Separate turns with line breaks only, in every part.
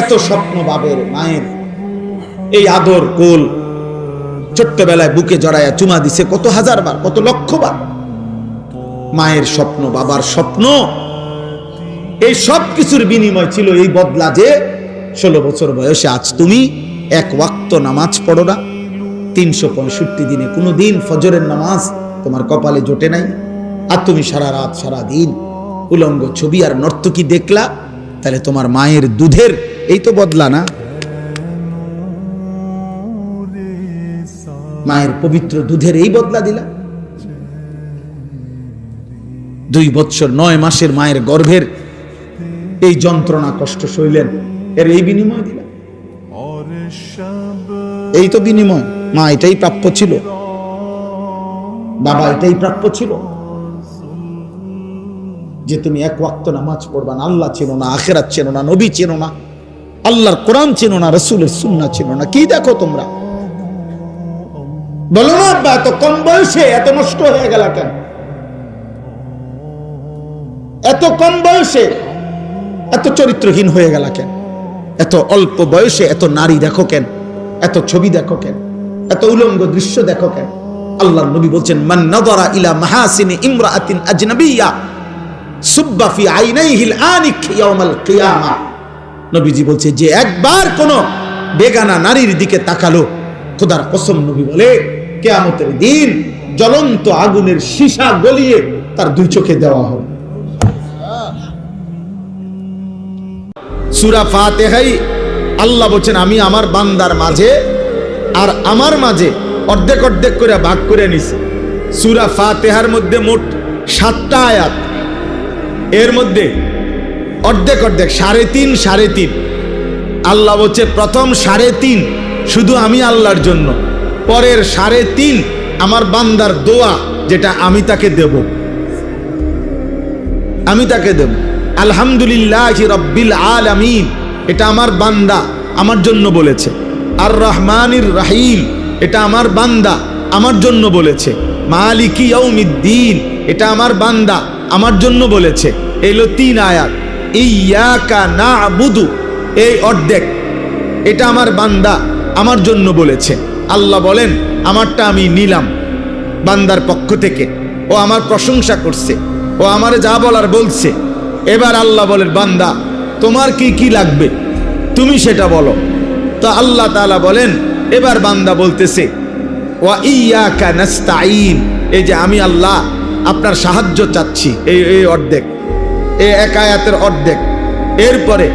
এত স্বপ্ন বাবের মায়ের এই আদর কোল ছোট্টবেলায় বুকে জড়াইয়া চুমা দিছে কত হাজার বার, কত লক্ষ বার। মায়ের স্বপ্ন, বাবার স্বপ্ন, এই সব কিছুর বিনিময় ছিল এই বদলা যে ষোলো বছর বয়সে আজ তুমি এক ওয়াক্ত নামাজ পড়ো না। তিনশো পঁয়ষট্টি দিনে কোনো দিন ফজরের নামাজ তোমার কপালে জোটে নাই। আর তুমি সারা রাত, সারা দিন উলঙ্গ ছবি আর নর্তকী দেখলা তাহলে তোমার মায়ের দুধের এই তো বদলা না? মায়ের পবিত্র দুধের এই বদলা দিলা? দুই বৎসর নয় মাসের মায়ের গর্ভের এই যন্ত্রণা কষ্ট সইলেন এর এই বিনিময় দিলা? এই তো বিনিময়। মা, এটাই প্রাপ্য ছিল। বাবা, এটাই প্রাপ্য ছিল। যে তুমি এক ওয়াক্ত নামাজ পড়বা না, আল্লাহ চেনো না, আখেরাত চেনো না, নবী চেনো না, আল্লাহর কোরআন চেনো না, রসুলের সুন্না চেনো না, কি দেখো তোমরা? বলো না, আব্বা, এত কম বয়সে এত নষ্ট হয়ে গেল কেন? এত কম বয়সে এত চরিত্রহীন হয়ে গেল কেন? এত অল্প বয়সে এত নারী দেখো কেন? এত ছবি দেখো কেন? এত উলঙ্গ দৃশ্য দেখো কেন? আল্লাহ নবী বলছেন, মান নাদারা ইলা মাহাসিনি ইমরাআতিন আজনাবিয়্যা সুব্বা ফি আইনাইহিল আনিক ইয়াউমাল কিয়ামা। নবীজি বলছে, যে একবার কোন বেগানা নারীর দিকে তাকালো, খোদার কসম নবী বলে, কেয়ামতের দিন জ্বলন্ত আগুনের সীসা গলিয়ে তার দুই চোখে দেওয়া হবে। সুরা ফাতেহাই, আল্লাহ বলছেন, আমি আমার বান্দার মাঝে আর আমার মাঝে অর্ধেক অর্ধেক করে ভাগ করে নিছি। সুরা ফাতেহার মধ্যে মোট সাতটা আয়াত। এর মধ্যে অর্ধেক অর্ধেক, সাড়ে তিন সাড়ে তিন। আল্লাহ বলছে, প্রথম সাড়ে তিন শুধু আমি আল্লাহর জন্য, পরের সাড়ে তিন আমার বান্দার দোয়া যেটা আমি তাকে দেব। আমি তাকে দেব। আলহামদুলিল্লাহ রব্বিল আলামিন, এটা আমার বান্দা আমার জন্য বলেছে। আর রহমানির রাহিম, এটা আমার বান্দা আমার জন্য বলেছে। মালিকি ইয়াউমিদ্দিন, এটা আমার বান্দা আমার জন্য বলেছে। এলো তিন আয়াত। ইয়াকা না বুধু এই অর্ধেক। এটা আমার বান্দা আমার জন্য বলেছে। আল্লাহ বলেন, আমারটা আমি নিলাম বান্দার পক্ষ থেকে। ও আমার প্রশংসা করছে। ও আমারে যা বলার বলছে। এবার আল্লাহ বলেন, বান্দা, তোমার কি কি লাগবে? তুমি সেটা বলো। তো আল্লাহ তালা বলেন, এবার বান্দা বলতেছে, ওয়া ইয়াকা নাস্তাইন এই যে আমি আল্লাহ আপনার সাহায্য চাচ্ছি। এই এই অর্ধেক। এই এক আয়াতের অর্ধেক। এরপরে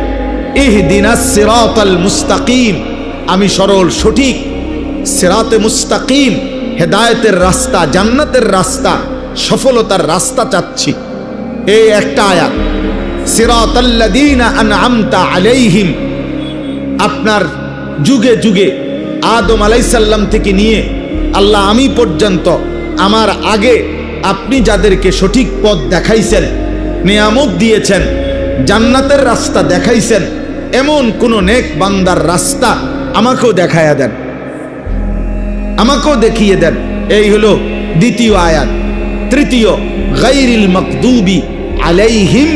ইহদিনাস সিরাতাল মুস্তাকিম। আমি সরল, সঠিক। সেরাতে মুস্তাকিম, হেদায়েতের রাস্তা, জান্নাতের রাস্তা, সফলতার রাস্তা চাচ্ছি। এই একটা আয়াত। সিরাতাল্লাযীনা আনআমতা আলাইহিম। আপনার যুগে যুগে আদম আলাইসাল্লাম থেকে নিয়ে আল্লাহ আমি পর্যন্ত, আমার আগে আপনি যাদেরকে সঠিক পথ দেখাইছেন, নিয়ামত দিয়েছেন, জান্নাতের রাস্তা দেখাইছেন, এমন কোন নেক বান্দার রাস্তা আমাকেও দেখায়া দেন। আমাকেও দেখিয়ে দেন। এই হলো দ্বিতীয় আয়াত। তৃতীয় গাইরিল মকদুবি আলাইহিম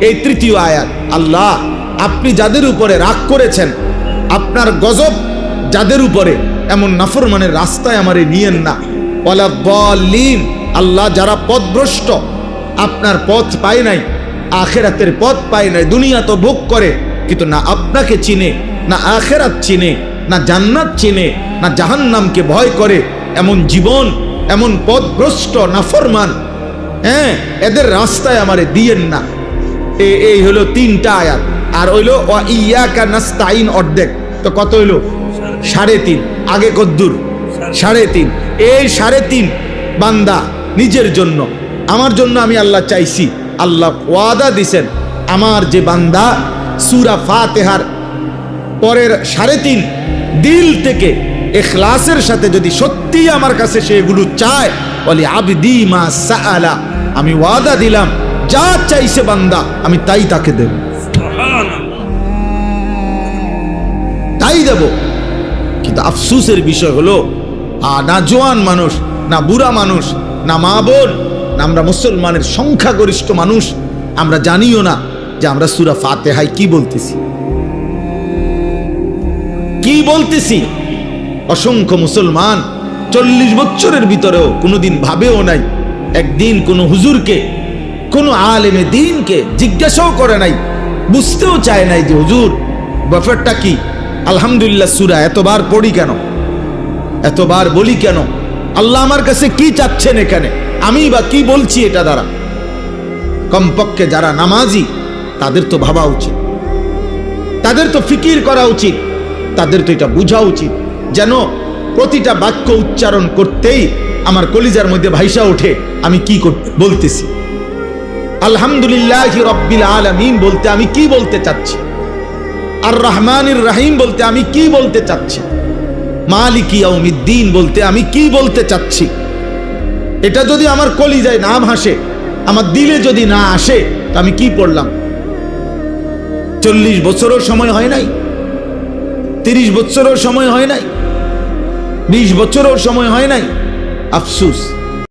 এই তৃতীয় আয়াত, আল্লাহ, আপনি যাদের উপরে রাগ করেছেন, আপনার গজব যাদের উপরে, এমন নাফরমানের রাস্তায় আমারে নিয়েন না। ওয়ালাদ্দাল্লিন আল্লাহ যারা পথভ্রষ্ট, আপনার পথ পায় নাই, আখেরাতের পথ পায় নাই, দুনিয়া তো ভোগ করে, কিন্তু না আপনাকে চিনে, না আখেরাত চিনে, না জান্নাত চিনে, না জাহান্নামকে ভয় করে, এমন জীবন, এমন পথভ্রষ্ট নাফরমান হ্যাঁ এদের রাস্তায় আমারে দিয়েন না। এই হলো তিনটা আয়াত। আর হইল ইয়াকা নাস্তাইন অর্ধেক। তো কত হইল? সাড়ে তিন। আগে কদ্দুর। সাড়ে তিন। এই সাড়ে তিন বান্দা নিজের জন্য। আমার জন্য আমি আল্লাহ চাইছি। আল্লাহ ওয়াদা দিছেন। আমার যে বান্দা সুরা ফাতেহার পরের সাড়ে তিন দিল থেকে এখলাসের সাথে যদি সত্যি আমার কাছে সেগুলো চায় বলে আবদি মা সাআলা, আমি ওয়াদা দিলাম। যা চাইছে বান্দা, আমি তাই তাকে দেব। তাই দেব। কিন্তু আফসুসের বিষয় হলো আ, না জোয়ান মানুষ না বুড়া মানুষ না মা বোন না আমরা মুসলমানের সংখ্যাগরিষ্ঠ মানুষ আমরা জানিও না যে আমরা সুরা ফাতেহাই কি বলতেছি। কি বলতেছি? অসংখ্য মুসলমান চল্লিশ বছরের ভিতরেও কোনোদিন ভাবেও নাই একদিন কোনো হুজুরকে কোনো আলেমে দিনকে জিজ্ঞাসাও করে নাই বুঝতেও চায় নাই যে হুজুর ব্যাপারটা কি? আলহামদুলিল্লাহ সুরা এতবার পড়ি কেন? এতবার বলি কেন? আল্লাহ আমার কাছে কি চাচ্ছেন এখানে? আমি বা কি বলছি এটা দ্বারা? কমপক্ষে যারা নামাজি, তাদের তো ভাবা উচিত। তাদের তো ফিকির করা উচিত। তাদের তো এটা বোঝা উচিত। যেন প্রতিটা বাক্য উচ্চারণ করতেই আমার কলিজার মধ্যে ভাইসা ওঠে, আমি কি বলতেছি। আলহামদুলিল্লাহ রব্বিল আলামিন বলতে আমি কি বলতে চাচ্ছি? আর রহমানির রাহিম বলতে আমি কি বলতে চাচ্ছি? মালিক ইয়াউমিদ্দিন বলতে আমি কি বলতে চাচ্ছি? এটা যদি আমার কলিজায় না ভাসে আমার দিলে যদি না আসে, তো আমি কি পড়লাম? চল্লিশ বছরও সময় হয় নাই। তিরিশ বছরও সময় হয় নাই। বিশ বছরও সময় হয় নাই। আফসুস।